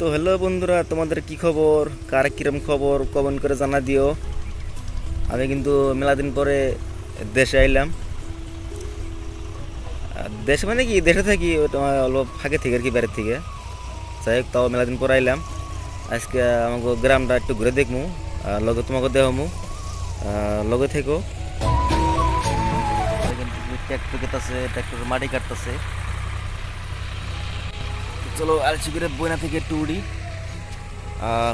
তো হ্যালো বন্ধুরা, তোমাদের কি খবর? কার কিরম খবর? কমেন্ট করে জানা দিও। আমি কিন্তু মেলা দিন পরে দেশে আইলাম। দেশে মানে কি? দেশে থাকি তোমার অল্প ফাঁকে থেকে আর কি বাইরের থেকে। যাই হোক, তাও মেলা দিন পরে আইলাম। আজকে আমাকে গ্রামটা একটু ঘুরে দেখমু লগে তোমাকে দেখামু। লগে থেকো। ট্র্যাক্টর কেটাছে ট্র্যাক্টর মাটি কাটতেছে। চলো আলসি করে বইনা থেকে একটু উড়ি।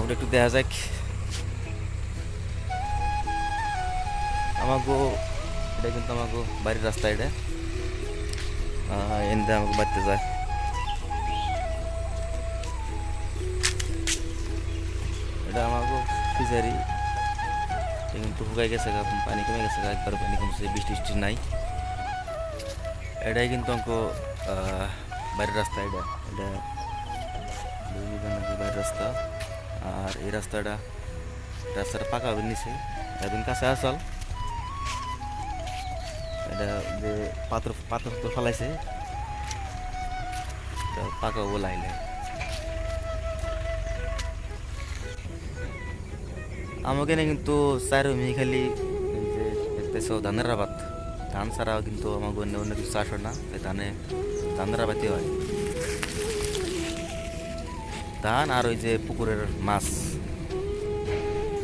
উড়ে একটু দেখা যাক। আমাকে এটা কিন্তু আমাকে বাড়ির রাস্তা এটা। এনতে আমাকে বাড়তে যায়। এটা আমাকে ফিজারি। কিন্তু শুকাই গেছে পানি কমে গেছে একবার পানি কমছে, বৃষ্টি টিষ্টি নাই। এটাই কিন্তু অঙ্ক বাড়ির রাস্তা এটা। এটা বিবেকানন্দের রাস্তা। আর এই রাস্তাটা রাস্তাটা পাকা হবে নিচে এখন কাছে আসল। এটা যে পাথর পাথর তো ফেলাইছে। পাকা হব লাইলে আমাকে না কিন্তু চার মি খালি যে ধানের আবাদ। ধান ছাড়াও কিন্তু আমাকে অন্য অন্য কিছু চাষ হয় না। ধানে, ধানের আবাদই হয়। ধান আর ওই যে পুকুরের মাছ।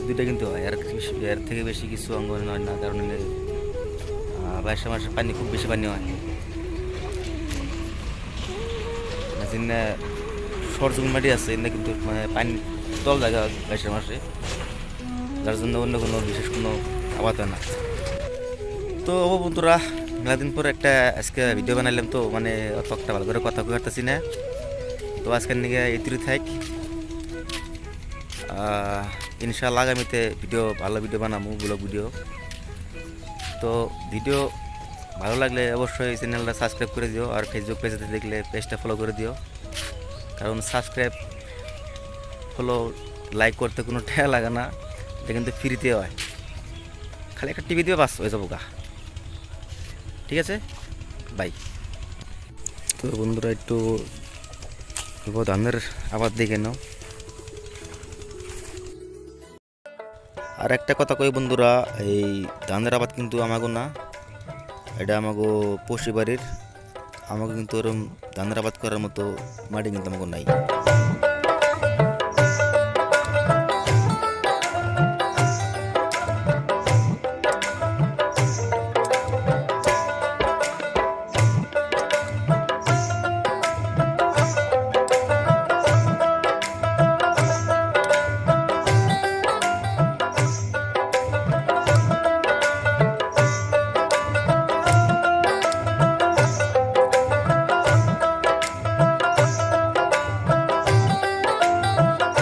দুইটা কিন্তু হয়। আর এর থেকে বেশি কিছু অঙ্গন হয় না, কারণ বাইশে মাসে পানি খুব বেশি পানি হয়। যেখানে সরজমিন মাটি আছে এখানে কিন্তু মানে পানি তল জায়গা বাইশে মাসে যার জন্য অন্য কোনো বিশেষ কোনো আবাদ হয় না। তো ও বন্ধুরা মেলাদিন পর একটা আজকে ভিডিও বানাইলাম তো মানে অত একটা ভালো করে কথা কইতাছি না। তো আজকের নিকে এতুরি থাক। ইনশাল্লাহ আগামীতে ভিডিও, ভালো ভিডিও বানাবো, ব্লগ ভিডিও। তো ভিডিও ভালো লাগলে অবশ্যই চ্যানেলটা সাবস্ক্রাইব করে দিও আর ফেসবুক পেজে দেখলে পেজটা ফলো করে দিও। কারণ সাবস্ক্রাইব ফলো লাইক করতে কোনো টাকা লাগে না, এটা কিন্তু ফ্রিতে হয়। খালি একটা টিভি দিয়ে বাস, হয়ে যাব গা। ঠিক আছে? বাই তো বন্ধুরা, একটু অল্প ধানের আবাদ দেখে নাও। আর একটা কথা কই বন্ধুরা, এই ধানের আবাদ কিন্তু আমাগো না, এটা আমাগো পশি বাড়ির আমাকে কিন্তু ওরম ধানের আবাদ করার মতো মাটি কিন্তু আমাকে নাই।